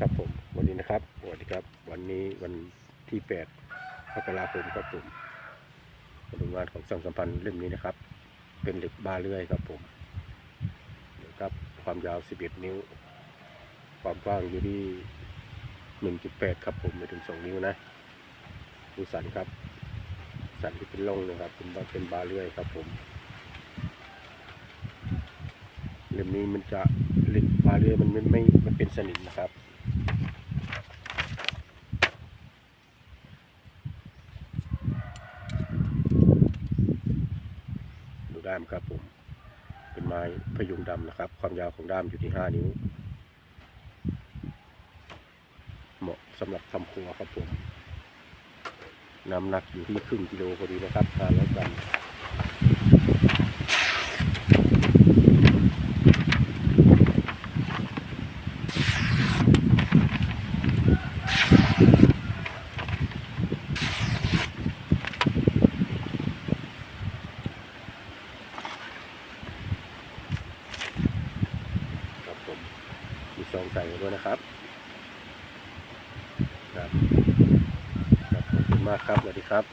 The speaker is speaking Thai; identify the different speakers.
Speaker 1: ครับผมวันนี้นะครับสวัสดีครับ วันนี้วันที่8มกราคมครับผมผลงานของสังสัมพันธ์เล่มนี้นะครับ เป็นเหล็กบาเลื่อยครับผมนะครับความยาว 11 นิ้ว ความกว้างอยู่ที่1.8 ครับผมไม่ถึง 2 นิ้วนะดูสันครับ สันที่เป็นร่องนะครับเป็นบาเป็นบาเลื่อยครับผมเล่มนี้มันจะเหล็กบาเลื่อยมันไม่ไม่มันเป็นสนิมนะครับ ด้ามครับผม เป็นไม้พยุงดำนะครับ ความยาวของด้ามอยู่ที่ห้านิ้ว เหมาะสำหรับทำครัวครับผมน้ำหนักอยู่ที่ครึ่งกิโลพอดีนะครับทานแล้วกันครับผม มีซองใส่ด้วยนะครับครับขอบคุณมากครับสวัสดีครับ